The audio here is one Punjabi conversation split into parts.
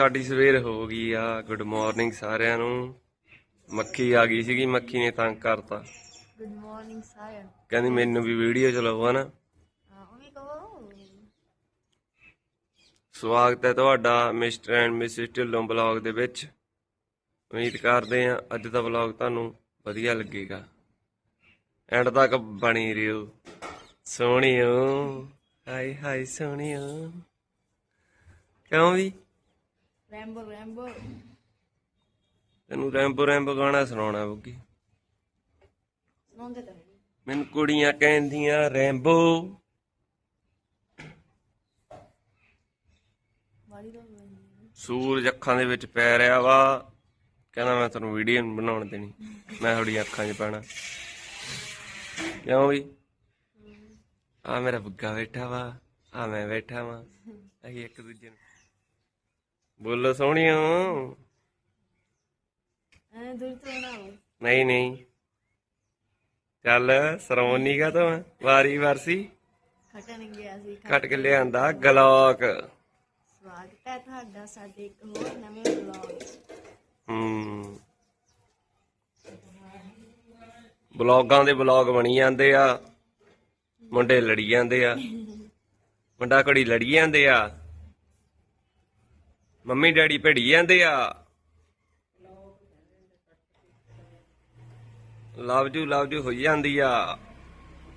ਸਾਡੀ ਸਵੇਰ ਹੋ ਗਈ ਆ ਗੁੱਡ ਮਾਰਨਿੰਗ ਸਾਰਿਆਂ ਨੂੰ। ਮੱਖੀ ਆ ਗਈ ਸੀਗੀ ਮੱਖੀ ਨੇ ਤੰਗ ਕਰਤਾ। ਗੁੱਡ ਮਾਰਨਿੰਗ ਸਾਇਰ ਕਹਿੰਦੀ ਮੈਨੂੰ ਵੀ ਵੀਡੀਓ ਚਲਾਓ ਕਹੋ। ਸਵਾਗਤ ਹੈ ਤੁਹਾਡਾ mister and missus Dhillon blog ਦੇ ਵਿੱਚ। ਉਮੀਦ ਕਰਦੇ ਹਾਂ ਅੱਜ ਦਾ ਬਲੌਗ ਤੁਹਾਨੂੰ ਵਧੀਆ ਲੱਗੇਗਾ। ਐਂਡ ਤੱਕ ਬਣੀ ਰਹੋ ਸੋਹਣਿਓ। ਹਾਈ ਹਾਈ ਸੋਹਣਿਓ। ਕਿਉਂ ਵੀ? Rambo Rambo. ਤੈਨੂੰ ਰੈਂਬੋ ਰੈਂਬੋ ਗਾਣਾ ਸੁਣਾਉਣਾ ਬੁੱਗੀ। ਸੁਣਾਉਂਦੇ ਤਾਂ ਹੈਗੇ। ਮੈਨੂੰ ਕੁੜੀਆਂ ਕਹਿੰਦੀਆਂ ਰੈਂਬੋ। ਹੋਇਆ ਸੂਰਜ ਅੱਖਾਂ ਦੇ ਵਿੱਚ ਪੈ ਰਿਹਾ ਵਾ। ਕਹਿੰਦਾ ਮੈਂ ਤੁਹਾਨੂੰ ਵੀਡੀਓ ਬਣਾਉਣ ਦੇਣੀ। ਮੈਂ ਤੁਹਾਡੀਆਂ ਅੱਖਾਂ 'ਚ ਪੈਣਾ। ਕਿਉਂ ਵੀ ਆ ਮੇਰਾ ਬੁੱਗਾ ਬੈਠਾ ਵਾ। ਆ ਮੈਂ ਬੈਠਾ ਵਾ। ਅਸੀਂ ਇੱਕ ਦੂਜੇ ਨੂੰ ਬੋਲੋ ਸੋਹਣਿਓ। ਐ ਦੂਰ ਤੋਂ ਬਣਾਓ ਨਹੀਂ ਨਹੀਂ। ਚੱਲ ਸਰੋਨੀ ਕਾ ਤੋਂ ਵਾਰੀ ਵਰਸੀ ਖਟਣ ਗਿਆ ਸੀ ਕੱਟ ਕੇ ਲਿਆਂਦਾ ਗਲੋਕ। ਸਵਾਗਤ ਹੈ ਤੁਹਾਡਾ ਸਾਡੇ ਇੱਕ ਹੋਰ ਨਵੇਂ ਵਲੌਗ ਹੂੰ। ਬਲੌਗਾਂ ਦੇ ਬਲੌਗ ਬਣੀ ਜਾਂਦੇ ਆ। ਮੁੰਡੇ ਲੜੀ ਜਾਂਦੇ ਆ। ਮੁੰਡਾ ਕੁੜੀ ਲੜੀ ਜਾਂਦੇ ਆ। ਮੰਮੀ ਡੈਡੀ ਭਿੜੀ ਜਾਂਦੇ ਆ। ਲਵ ਜੂ ਲਵ ਜੂ ਹੋਈ ਜਾਂਦੀ ਆ।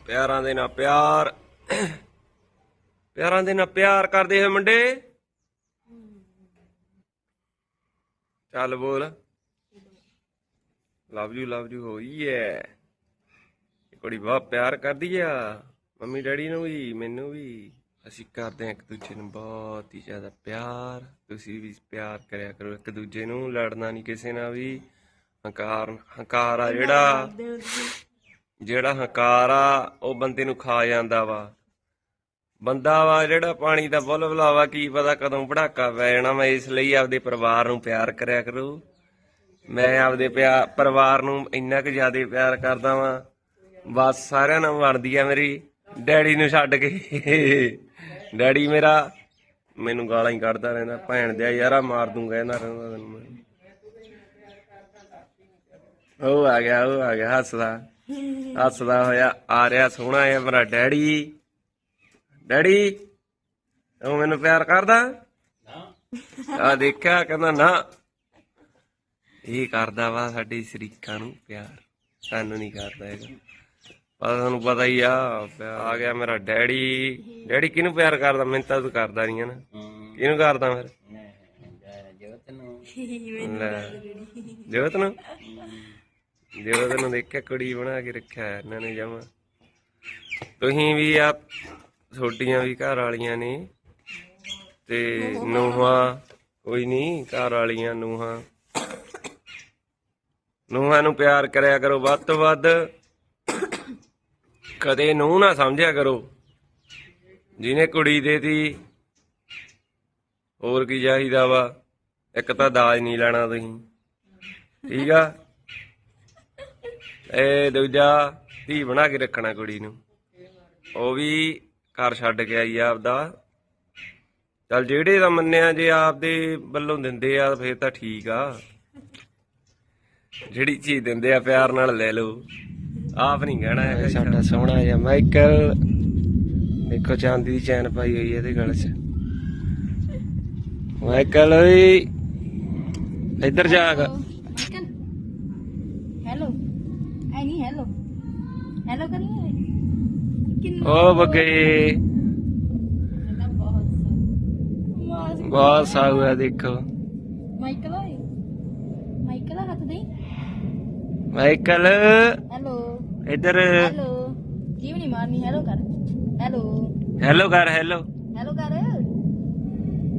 ਪਿਆਰਾਂ ਦੇ ਨਾਲ ਪਿਆਰ। ਪਿਆਰਾਂ ਦੇ ਨਾਲ ਪਿਆਰ ਕਰਦੇ ਹੋਏ ਮੁੰਡੇ। ਚੱਲ ਬੋਲ। ਲਵ ਯੂ ਲਵ ਯੂ ਹੋਈ ਐ। ਇਹ ਕੁੜੀ ਬਹੁਤ ਪਿਆਰ ਕਰਦੀ ਆ। ਮੰਮੀ ਡੈਡੀ ਨੂੰ ਵੀ, ਮੈਨੂੰ ਵੀ। ਅਸੀਂ ਕਰਦੇ ਹਾਂ ਇੱਕ ਦੂਜੇ ਨੂੰ ਬਹੁਤ ਹੀ ਜ਼ਿਆਦਾ ਪਿਆਰ, ਤੁਸੀਂ ਵੀ ਪਿਆਰ ਕਰਿਆ ਕਰੋ, ਇੱਕ ਦੂਜੇ ਨੂੰ ਲੜਨਾ ਨਹੀਂ ਕਿਸੇ ਨਾਲ ਵੀ। ਹੰਕਾਰ ਹੰਕਾਰ ਆ ਜਿਹੜਾ ਜਿਹੜਾ ਹੰਕਾਰ ਆ, ਉਹ ਬੰਦੇ ਨੂੰ ਖਾ ਜਾਂਦਾ ਵਾ। ਬੰਦਾ ਵਾ ਜਿਹੜਾ ਪਾਣੀ ਦਾ ਬੁੱਲ ਬੁਲਾਵਾ, ਕੀ ਪਤਾ ਕਦੋਂ ਭੜਾਕਾ ਪੈ ਜਾਣਾ ਮੈਂ ਇਸ ਲਈ ਆਪਦੇ ਪਰਿਵਾਰ ਨੂੰ ਪਿਆਰ ਕਰਿਆ ਕਰੋ। ਮੈਂ ਆਪਦੇ ਪਿਆਰ ਪਰਿਵਾਰ ਨੂੰ ਇੰਨਾ ਕੁ ਜ਼ਿਆਦਾ ਪਿਆਰ ਕਰਦਾ ਵਾਂ। ਬਸ ਸਾਰਿਆਂ ਨਾਲ ਬਣਦੀ ਆ ਮੇਰੀ, ਡੈਡੀ ਨੂੰ ਛੱਡ ਕੇ। ਡੈਡੀ ਮੇਰਾ ਮੈਨੂੰ ਗਾਲਾਂ ਹੀ ਕੱਢਦਾ ਰਹਿੰਦਾ, ਭੈਣ ਦਿਆ ਯਾਰਾ ਮਾਰ ਦੂੰਗਾ ਇਹਨਾਂ ਰਹਿੰਦਾ ਤੈਨੂੰ ਮੈਂ। ਉਹ ਆ ਗਿਆ, ਉਹ ਆ ਗਿਆ, ਹੱਸਦਾ। ਹੱਸਦਾ ਹੋਇਆ, ਆ ਰਿਹਾ ਸੋਹਣਾ ਹੈ ਮੇਰਾ ਡੈਡੀ। ਡੈਡੀ, ਉਹ ਮੈਨੂੰ ਪਿਆਰ ਕਰਦਾ? ਆ ਦੇਖਿਆ, ਕਹਿੰਦਾ ਨਾ। ਇਹ ਕਰਦਾ ਵਾ ਸਾਡੀ ਸ਼ਰੀਕਾਂ ਨੂੰ ਪਿਆਰ। ਸਾਨੂੰ ਨਹੀਂ ਕਰਦਾ ਹੈਗਾ। ਪਰ ਤੁਹਾਨੂੰ ਪਤਾ ਹੀ ਆ ਆ ਗਿਆ ਮੇਰਾ ਡੈਡੀ। ਡੈਡੀ ਕਿਹਨੂੰ ਪਿਆਰ ਕਰਦਾ? ਮੈਨੂੰ ਤਾਂ ਤੂੰ ਕਰਦਾ ਨਹੀਂ ਹੈ ਨਾ। ਕਿਹਨੂੰ ਕਰਦਾ ਫਿਰ? ਲੈ, ਜੋਤ ਨੂੰ। ਜੋਤ ਨੂੰ ਦੇਖਿਆ ਕੁੜੀ ਬਣਾ ਕੇ ਰੱਖਿਆ ਇਹਨਾਂ ਨੇ ਜਮਾ। ਤੁਸੀਂ ਵੀ ਆ ਛੋਟੀਆਂ ਵੀ ਘਰ ਵਾਲੀਆਂ ਨੇ। ਤੇ ਨੂਹਾਂ, ਕੋਈ ਨਹੀਂ ਘਰ ਵਾਲੀਆਂ ਨੂਹਾਂ। ਨੂਹਾਂ ਨੂੰ ਪਿਆਰ ਕਰਿਆ ਕਰੋ ਵੱਧ ਤੋਂ ਵੱਧ। ਕਦੇ ਨੂੰ ਨਾ ਸਮਝਿਆ ਕਰੋ। ਜਿਹਨੇ ਕੁੜੀ ਦੇਤੀ ਹੋਰ ਕੀ ਚਾਹੀਦਾ ਵਾ? ਇੱਕ ਤਾਂ ਦਾਜ ਨਹੀਂ ਲੈਣਾ ਤੁਸੀਂ। ਠੀਕ ਆ? ਇਹ ਦੂਜਾ, ਧੀ ਬਣਾ ਕੇ ਰੱਖਣਾ ਕੁੜੀ ਨੂੰ। ਉਹ ਵੀ ਘਰ ਛੱਡ ਕੇ ਆਈ ਆ ਆਪਦਾ। ਚਲ ਜਿਹੜੇ ਦਾ ਮੰਨਿਆ ਜੇ ਆਪਦੇ ਵੱਲੋਂ ਦਿੰਦੇ ਆ, ਫੇਰ ਤਾਂ ਠੀਕ ਆ। ਜਿਹੜੀ ਚੀਜ਼ ਦਿੰਦੇ ਆ, ਪਿਆਰ ਨਾਲ ਲੈ ਲਓ। ਆਪ ਨਹੀਂ ਕਹਿਣਾ ਹੈਗਾ ਸਾਡਾ ਸੋਹਣਾ ਜਿਹਾ ਮਾਈਕਲ। ਦੇਖੋ ਚਾਂਦੀ ਦੀ ਚੈਨ ਪਾਈ ਹੋਈ ਹੈ ਇਹਦੇ ਗਲ 'ਚ। ਮਾਈਕਲ ਓਏ ਇੱਧਰ ਜਾ ਮਾਈਕਲ। ਹੈਲੋ ਐ ਨਹੀਂ ਹੈਲੋ। ਹੈਲੋ ਕਰੀਏ ਕਿੰਨਾ ਓ ਬੱਗੇ। ਬਹੁਤ ਸਾਊ ਹੈ ਦੇਖੋ। ਮਾਈਕਲ ਓਏ ਮਾਈਕਲ ਹੱਥ ਦੇ ਮਾਈਕਲ। ਹੈਲੋ। ਇੱਧਰ ਹੈਲੋ। ਜੀਵ ਨਹੀਂ ਮਾਰਨੀ ਹੈਲੋ ਕਰ। ਹੈਲੋ। ਹੈਲੋ ਕਰ ਹੈਲੋ। ਹੈਲੋ ਕਰ।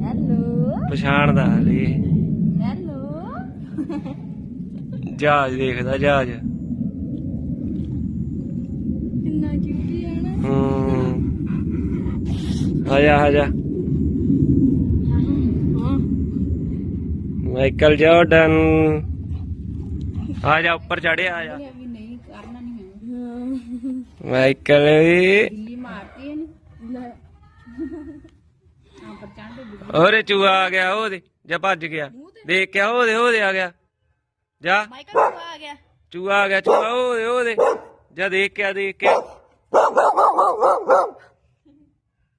ਹੈਲੋ। ਪਛਾਣਦਾ ਹਲੇ ਹੈਲੋ। ਜਹਾਜ਼ ਦੇਖਦਾ ਜਹਾਜ਼। ਕਿੰਨਾ ਕਿਊਟੀ ਹੈ ਨਾ। ਹੂੰ। ਆ ਜਾ ਆ ਜਾ ਮਾਈਕਲ ਜਾਰਡਨ। ਆ ਜਾ ਉੱਪਰ ਚੜਿਆ ਆ ਜਾ ਵੀ ਨਹੀਂ ਕਰਨਾ ਨਹੀਂ ਹੈ ਮਾਈਕਲ ਓਏ ਦਿੱਲੀ ਮਾਰਤੀ ਇਹਨੇ? ਲੈ। ਆ ਚੂਹਾ ਗਿਆ ਉਹਦੇ ਜਾ ਭੱਜ ਗਿਆ। ਦੇਖ ਕੇ ਉਹਦੇ ਉਹਦੇ ਆ ਗਿਆ। ਜਾ। ਮਾਈਕਲ ਚੂਹਾ ਆ ਗਿਆ। ਚੂਹਾ ਆ ਗਿਆ ਚੂਹਾ ਉਹਦੇ ਉਹਦੇ ਜਾ ਦੇਖ ਕੇ ਆ, ਦੇਖ ਕੇ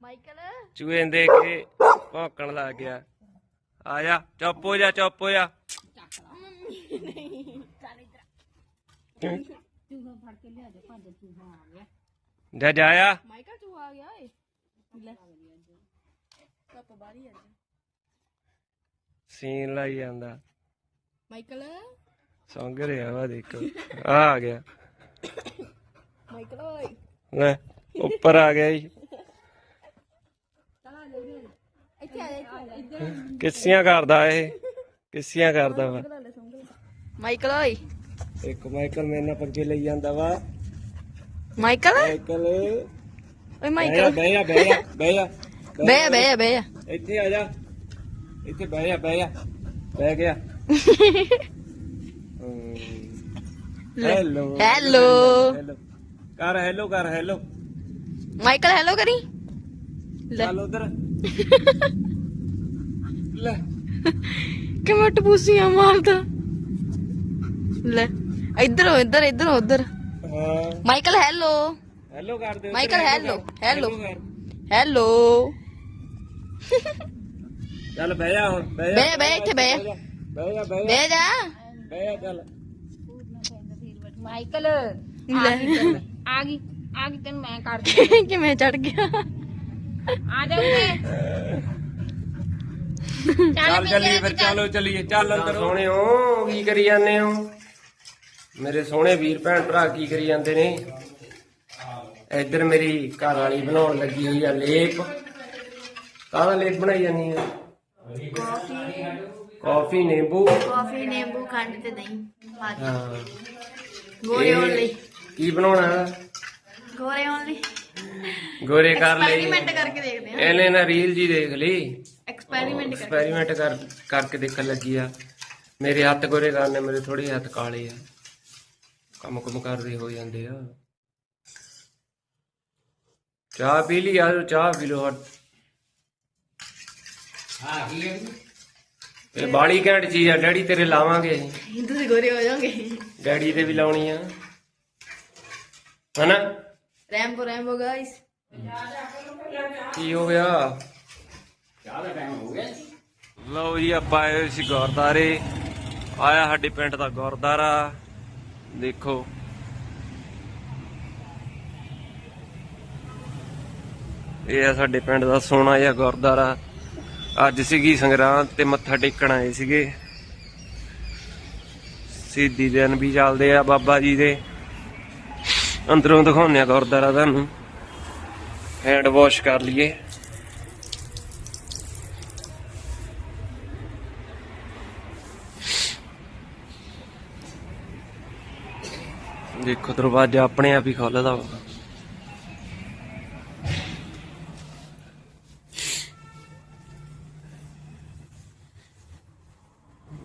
ਮਾਈਕਲ। ਚੂਹੇ ਨੂੰ ਦੇਖ ਕੇ ਭੌਂਕਣ ਲੱਗ ਗਿਆ। ਆ ਜਾ ਚੁੱਪ ਹੋ ਜਾ ਚੁੱਪ ਹੋ ਜਾ। ਜਾ ਜਾਇਆ ਮਾਈਕਲ ਚੂਹਾ ਆ ਗਿਆ ਏ ਲੈ। ਕੱਪ ਬਾਰੀ ਆ ਸੀਨ ਲਾਈ ਜਾਂਦਾ। ਮਾਈਕਲ। ਸੰਗ ਰਿਹਾ ਵਾ ਦੇਖੋ। ਆ ਆ ਗਿਆ। ਮਾਈਕਲ ਓਏ। ਲੈ ਉੱਪਰ ਆ ਗਿਆ ਜੀ। ਜਾ ਇੱਥੇ ਆ ਜਾ ਕਿੱਸੀਆਂ ਕਰਦਾ ਇਹ। ਕਿੱਸੀਆਂ ਕਰਦਾ ਵਾ। ਮਾਈਕਲ ਓਏ। ਇੱਕ ਮਾਈਕਲ ਮੇਰੇ ਨਾਲ ਪੰਗੇ ਲਈ ਜਾਂਦਾ ਵਾ। ਮਾਈਕਲ? ਮਾਈਕਲ। ਓਏ ਬਹਿ ਜਾ ਬਹਿ ਜਾ ਬਹਿ ਜਾ ਬਹਿ ਜਾ। ਬੇ ਬੇ ਬੇ ਇੱਥੇ ਆ ਜਾ। ਇੱਥੇ ਬਹਿ ਜਾ ਬਹਿ ਜਾ। ਬਹਿ ਗਿਆ। ਹੈਲੋ। ਹੈਲੋ। ਕਰ ਹੈਲੋ ਕਰ ਹੈਲੋ। ਮਾਈਕਲ ਹੈਲੋ ਕਰੀ। ਚੱਲ ਉਧਰ। ਲੈ। ਕਿਵੇਂ ਟਪੂਸੀਆਂ ਮਾਰਦਾ। ਲੈ। ਇੱਧਰ ਹੋ ਇੱਧਰ ਇੱਧਰ ਹੋ ਉੱਧਰ ਹਾਂ ਮਾਈਕਲ ਹੈਲੋ ਹੈਲੋ ਕਰ ਦੇ ਉੱਧਰ ਮਾਈਕਲ, hello hello, ਕਰ, hello. ਕਰ। ਹੈਲੋ ਚੱਲ ਬਹਿ ਜਾ ਹੁਣ ਬਹਿ ਜਾ ਬਹਿ- ਬਹਿ ਇੱਥੇ ਬਹਿ। ਬਹਿ ਜਾ ਬਹਿ ਜਾ ਬਹਿ ਜਾ ਬਹਿ ਜਾ ਚੱਲ ਮਾਈਕਲ ਲੈ ਆ ਗਈ ਆ ਗਈ ਤੈਨੂੰ ਮੈਂ ਕਰ ਦੂੰ ਕਿਵੇਂ ਚੜ ਗਿਆ ਆ ਜਾ ਉਰੇ ਚੱਲ ਚੱਲੀਏ ਫਿਰ ਚਲੋ ਚੱਲੀਏ ਚੱਲ ਅੰਦਰ ਸੋਹਣਿਓ ਕੀ ਕਰੀ ਜਾਂਦੇ ਹੋ ਮੇਰੇ ਸੋਹਣੇ ਵੀਰ ਭੈਣ ਭਰਾ ਕੀ ਕਰੀ ਜਾਂਦੇ ਨੇ? ਇੱਧਰ ਮੇਰੀ ਘਰ ਵਾਲੀ ਬਣਾਉਣ ਲੱਗੀ ਹੋਈ ਆ ਲੇਪ। ਕਾਹਦਾ ਲੇਪ ਬਣਾਈ ਜਾਂਦੀ ਆ ਕਾਫੀ ਨਿੰਬੂ। ਕਾਫੀ ਨਿੰਬੂ ਖੰਡ ਤੇ ਦਹੀਂ। ਪਾ ਕੇ ਹਾਂ। ਗੋਰੇ ਹੋਣ ਲਈ ਕੀ ਬਣਾਉਣਾ? ਗੋਰੇ ਹੋਣ ਲਈ ਗੋਰੇ ਕਰ ਲਈ। ਐਕਸਪੈਰੀਮੈਂਟ ਕਰਕੇ ਦੇਖਦੇ ਹਾਂ। ਇਹਨੇ ਨਾ ਰੀਲ ਜੀ ਦੇਖ ਲਈ। ਐਕਸਪੈਰੀਮੈਂਟ ਐਕਸਪੈਰੀਮੈਂਟ ਕਰ ਕਰਕੇ ਦੇਖਣ ਲੱਗੀ ਆ। ਮੇਰੇ ਹੱਥ ਗੋਰੇ ਕਰਨੇ ਮੇਰੇ ਥੋੜੇ ਹੱਥ ਕਾਲੇ ਆ। ਕੰਮ ਕੁਮ ਕਰਦੇ ਹੋ ਜਾਂਦੇ ਆ। ਚਾਹ ਪੀ ਲਈ ਆ ਚਾਹ ਪੀ ਲੋ ਹਟ। ਇਹ ਬਾੜੀ ਘੈਂਟ ਚੀਜ਼ ਆ ਡੈਡੀ ਤੇਰੇ ਲਾਵਾਂਗੇ। ਤੁਸੀਂ ਗੋਰੇ ਹੋ ਜਾਓਗੇ। ਡੈਡੀ ਦੇ ਵੀ ਲਾਉਣੀ ਆ। ਹਨਾ? ਰੈਂਬੋ ਰੈਂਬੋ ਗਾਇਸ ਕੀ ਹੋ ਗਿਆ? ਲਓ ਜੀ ਆਪਾਂ ਆਏ ਸੀ ਗੁਰਦਾਰੇ ਆਇਆ ਸਾਡੇ ਪਿੰਡ ਦਾ ਗੁਰਦਾਰਾ ਦੇਖੋ। ਇਹ ਆ ਸਾਡੇ ਪਿੰਡ ਦਾ ਸੋਹਣਾ ਜਿਹਾ ਗੁਰਦਾਰਾ ਅੱਜ ਸੀਗੀ ਸੰਗਰਾਂਦ ਤੇ ਮੱਥਾ ਟੇਕਣ ਆਏ ਸੀਗੇ। ਸਿੱਧੀ ਦਿਨ ਵੀ ਚੱਲਦੇ ਆ ਬਾਬਾ ਜੀ ਦੇ। ਅੰਦਰੋਂ ਦਿਖਾਉਂਦੇ ਆ ਗੁਰਦਾਰਾ ਤੁਹਾਨੂੰ। ਹੈਂਡ ਵਾਸ਼ ਕਰ ਲਈਏ। ਦੇਖੋ, ਦਰਵਾਜ਼ਾ ਆਪਣੇ ਆਪ ਹੀ ਖੁੱਲਦਾ ਵਾ।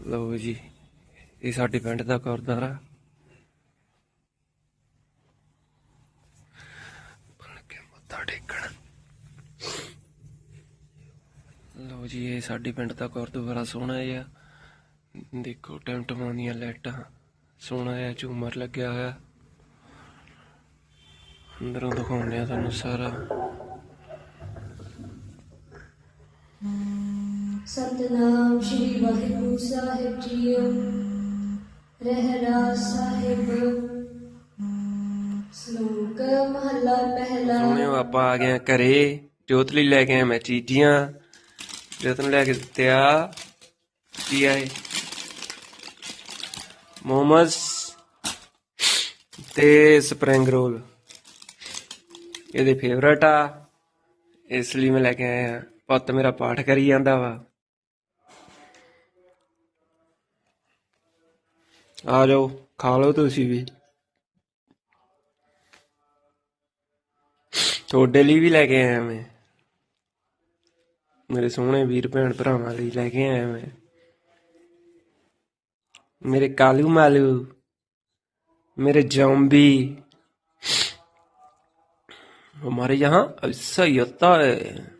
ਲਓ ਜੀ, ਇਹ ਸਾਡੇ ਪਿੰਡ ਦਾ ਗੁਰਦੁਆਰਾ। ਟੇਕਣ। ਲਓ ਜੀ, ਇਹ ਸਾਡੇ ਪਿੰਡ ਦਾ ਗੁਰਦੁਆਰਾ ਸੋਹਣਾ ਆ ਦੇਖੋ ਟਮਟਮਾਂ ਲਾਈਟਾਂ। ਸੋਹਣਾ ਆ ਝੂਮਰ ਲੱਗਿਆ ਹੋਇਆ। ਅੰਦਰੋਂ ਦਿਖਾਉਂਦੇ ਆ ਤੁਹਾਨੂੰ ਸਾਰਾ ਸਤਨਾਮ ਸ਼੍ਰੀ ਵਾਹਿਗੁਰੂ ਸਾਹਿਬ ਜੀਓ ਰਹਿਰਾ ਸਾਹਿਬ ਸ਼ਲੋਕ ਮਹਲਾ ਪਹਿਲਾ ਸੋਹਣਿਓ ਆਪਾਂ ਆ ਗਏ ਘਰੇ ਜੋਤ ਲਈ ਲੈ ਕੇ ਆਇਆ ਮੈਂ ਚੀਜ਼ੀਆਂ ਜੋਤ ਲੈ ਕੇ ਦਿੱਤਿਆ, ਕੀ ਆਏ ਮੋਮਸ ਤੇ ਸਪਰਿੰਗ ਰੋਲ। ਇਹਦੇ ਫੇਵਰਟ ਆ। ਇਸ ਲਈ ਮੈਂ ਲੈ ਕੇ ਆਇਆ। ਪੁੱਤ ਮੇਰਾ ਪਾਠ ਕਰੀ ਜਾਂਦਾ ਵਾ। ਆ ਜਾਓ, ਖਾ ਲਓ ਤੁਸੀਂ ਵੀ। ਤੁਹਾਡੇ ਲਈ ਵੀ ਲੈ ਕੇ ਆਇਆ ਮੈਂ। ਮੇਰੇ ਸੋਹਣੇ ਵੀਰ ਭੈਣ ਭਰਾਵਾਂ ਲਈ ਲੈ ਕੇ ਆਇਆ ਮੈਂ। ਮੇਰੇ ਕਾਲੂ ਮਾਲੂ ਮੇਰੇ ਜ਼ੋਂਬੀ हमारे यहाँ ऐसा ही होता है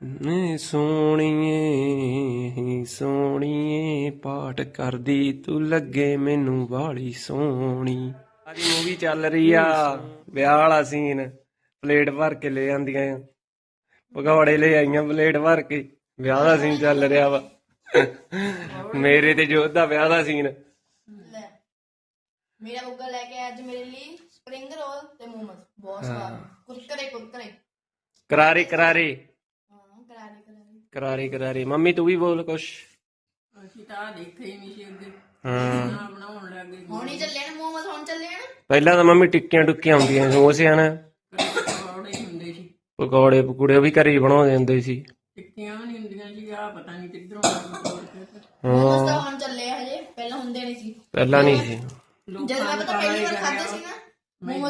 ਨੀ ਸੋਣੀਏ ਸੋਣੀਏ ਪਾਠ ਕਰਦੀ ਤੂੰ ਲੱਗੇ ਮੈਨੂੰ ਵਾਲੀ ਸੋਹਣੀ ਆਦੀ ਮੂਵੀ ਚੱਲ ਰਹੀ ਆ ਵਿਆਹ ਵਾਲਾ ਸੀਨ ਪਲੇਟ ਭਰ ਕੇ ਲੈ ਆਂਦੀਆਂ ਆ ਪਕੌੜੇ ਲੈ ਆਈਆਂ ਪਲੇਟ ਭਰ ਕੇ ਵਿਆਹ ਦਾ ਸੀਨ ਚੱਲ ਰਿਹਾ ਵਾ ਮੇਰੇ ਤੇ ਜੋਧ ਦਾ ਵਿਆਹ ਦਾ ਸੀਨ ਲੈ ਮੇਰਾ ਬੁੱਗਾ ਲੈ ਕੇ ਆਇਆ ਅੱਜ ਮੇਰੇ ਲਈ ਸਪਰਿੰਗ ਰੋਲ ਤੇ ਮੋਮੋਸ ਬਹੁਤ ਸਵਾਦ। ਕੁਰਕਰੇ ਕੁਰਕਰੇ। ਕਰਾਰੇ ਕਰਾਰੇ। ਹਾਂ ਕਰਾਰੇ ਕਰਾਰੇ। ਕਰਾਰੇ ਕਰਾਰੇ। ਮੰਮੀ ਤੂੰ ਵੀ ਬੋਲ ਕੁਛ। ਅਸੀਂ ਤਾਂ ਦੇਖੇ ਹੀ ਨਹੀਂ ਸੀ ਅੱਗੇ। ਹਾਂ। ਨਾ ਬਣਾਉਣ ਲੱਗੇ ਹੁਣ ਹੀ ਚੱਲੇ ਨੇ ਮੋਮੋਸ ਹੁਣ ਚੱਲੇ ਨੇ? ਪਹਿਲਾਂ ਤਾਂ ਮੰਮੀ ਟਿੱਕੀਆਂ ਟੁੱਕੀਆਂ ਆਉਂਦੀਆਂ ਸੀ ਉਹ ਸਿਆਣਾ ਪਕੌੜੇ ਹੀ ਹੁੰਦੇ ਸੀ। ਪਕੌੜੇ ਪਕੂੜੇ ਉਹ ਵੀ ਘਰੇ ਹੀ ਬਣਾਉਂਦੇ ਹੁੰਦੇ ਸੀ। ਟਿੱਕੀਆਂ ਵੀ ਨਹੀਂ ਹੁੰਦੀਆਂ ਸੀ ਆ ਪਤਾ ਨਹੀਂ ਕਿੱਧਰੋਂ ਆ ਗਈ ਤੋੜ ਕੇ ਮੋਮੋਸ ਤਾਂ ਹੁਣ ਚੱਲੇ ਆ ਹਜੇ ਪਹਿਲਾਂ ਹੁੰਦੇ ਨਹੀਂ ਸੀ। ਪਹਿਲਾਂ ਨਹੀਂ ਸੀ ਜਦ ਮੈਂ ਪਤਾ ਪਹਿਲੀ ਵਾਰ ਖਾਦੇ ਸੀ ਨਾ ਮੈਨੂੰ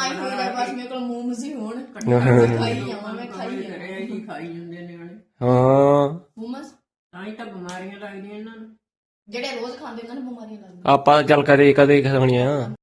ਆਈ ਹੋਇਆ ਬਸ ਮੇਰੇ ਕੋਲ ਮੋਮੋਸ ਹੀ ਹੋਣ। ਮੈਂ ਖਾਈ ਜਾਵਾਂ ਮੈਂ ਖਾਈ ਜਾਵਾਂ। ਘਰੇ ਹੀ ਖਾਈ ਜਾਂਦੇ ਨੇ ਵਾਲੇ ਹਾਂ। ਮੋਮੋਸ ਤਾਂ ਹੀ ਤਾਂ ਬਿਮਾਰੀਆਂ ਲੱਗਦੀਆਂ ਇਹਨਾਂ ਨੂੰ। ਜਿਹੜੇ ਰੋਜ਼ ਖਾਂਦੇ ਉਹਨਾਂ ਨੂੰ ਬਿਮਾਰੀਆਂ ਲੱਗਦੀਆਂ। ਆਪਾਂ ਚੱਲ ਕਦੇ ਕਦੇ ਖਾਣੀਆਂ।